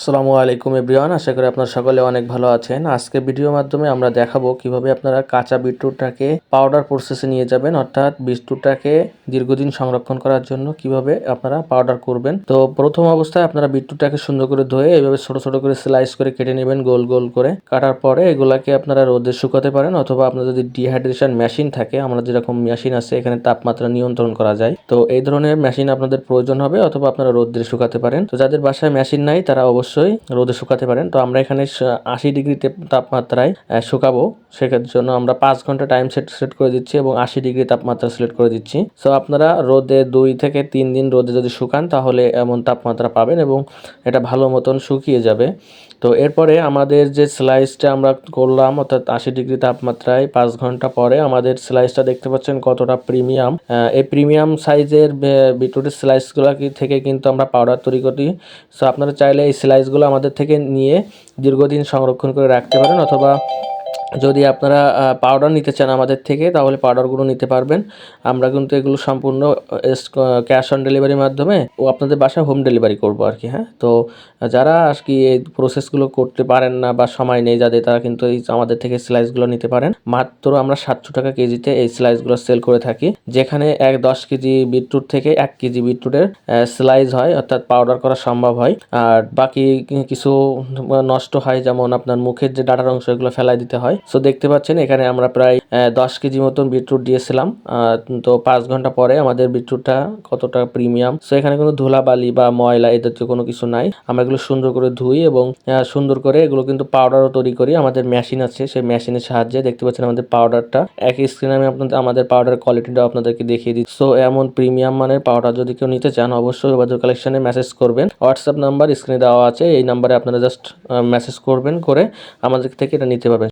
আসসালামু আলাইকুম এভরিওয়ান, আশা করি আপনারা সকলে অনেক ভালো আছেন। আজকে ভিডিওর মাধ্যমে আমরা দেখাবো কীভাবে আপনারা কাঁচা বিটরুটটাকে পাউডার প্রসেসে নিয়ে যাবেন, অর্থাৎ বিটরুটটাকে দীর্ঘদিন সংরক্ষণ করার জন্য কীভাবে আপনারা পাউডার করবেন। তো প্রথম অবস্থায় আপনারা বিটরুটটাকে সুন্দর করে ধুয়ে এইভাবে ছোট ছোট করে স্লাইস করে কেটে নেবেন গোল গোল করে। কাটার পরে এগুলাকে আপনারা রোদে শুকাতে পারেন অথবা আপনার যদি ডিহাইড্রেশন মেশিন থাকে, আমরা যেরকম মেশিন আছে, এখানে তাপমাত্রা নিয়ন্ত্রণ করা যায়। তো এই ধরনের মেশিন আপনাদের প্রয়োজন হবে অথবা আপনারা রোদ্রে শুকাতে পারেন। তো যাদের বাসায় মেশিন নাই, তারা অবশ্যই রোদে শুকাতে পারেন। তো আমরা এখানে আশি ডিগ্রিতে তাপমাত্রায় শুকাবো। সেক্ষেত্রে জন্য আমরা পাঁচ ঘণ্টা টাইম সেট সেট করে দিচ্ছি এবং আশি ডিগ্রি তাপমাত্রা সিলেক্ট করে দিচ্ছি। সো আপনারা রোদে দুই থেকে তিন দিন রোদে যদি শুকান, তাহলে এমন তাপমাত্রা পাবেন এবং এটা ভালো মতন শুকিয়ে যাবে। তো এরপরে আমাদের যে স্লাইসটা আমরা করলাম, অর্থাৎ আশি ডিগ্রি তাপমাত্রায় পাঁচ ঘণ্টা পরে আমাদের স্লাইসটা দেখতে পাচ্ছেন কতটা প্রিমিয়াম এই প্রিমিয়াম সাইজের বিটরুটের স্লাইসগুলো থেকে কিন্তু আমরা পাউডার তৈরি করি। সো আপনারা চাইলে এই স্লাইসগুলো আমাদের থেকে নিয়ে দীর্ঘদিন সংরক্ষণ করে রাখতে পারেন অথবা যদি আপনারা পাউডার নিতে চান আমাদের থেকে, তাহলে পাউডারগুলো নিতে পারবেন। আমরা কিন্তু এগুলো সম্পূর্ণ ক্যাশ অন ডেলিভারির মাধ্যমে ও আপনাদের বাসায় হোম ডেলিভারি করব আর কি হ্যাঁ? তো, যারা আর কি এই প্রসেসগুলো করতে পারেন না বা সময় নেই যাদের, তারা কিন্তু এই আমাদের থেকে স্লাইসগুলো নিতে পারেন। মাত্র আমরা সাতশো টাকা কেজিতে এই স্লাইসগুলো সেল করে থাকি, যেখানে এক দশ কেজি বিটরুট থেকে এক কেজি বিটরুটের স্লাইস হয়, অর্থাৎ পাউডার করা সম্ভব হয়। আর বাকি কিছু নষ্ট হয়, যেমন আপনার মুখের যে ডাটার অংশ, এগুলো ফেলাই দিতে হয়। সো দেখতে পাচ্ছেন, এখানে আমরা প্রায় দশ কেজি মতন বিটরুট দিয়েছিলাম। তো পাঁচ ঘণ্টা পরে আমাদের বিটরুটটা কতটা প্রিমিয়াম? সো এখানে কোনো ধুলাবালি বা ময়লা এদের জাতীয় কোনো কিছু নাই। আমরা এগুলো সুন্দর করে ধুই এবং সুন্দর করে এগুলো কিন্তু পাউডারও তৈরি করি। আমাদের মেশিন আছে, সেই মেশিনের সাহায্যে দেখতে পাচ্ছেন আমাদের পাউডারটা একই স্ক্রিনে আমি আপনাদের, আমাদের পাউডার কোয়ালিটিটা আপনাদেরকে দেখিয়ে দিচ্ছি। সো এমন প্রিমিয়াম মানের পাউডার যদি কেউ নিতে চান, অবশ্যই বাজার কালেকশনে মেসেজ করবেন। হোয়াটসঅ্যাপ নাম্বার স্ক্রিনে দেওয়া আছে, এই নাম্বারে আপনারা জাস্ট মেসেজ করবেন করে আমাদের থেকে এটা নিতে পারবেন।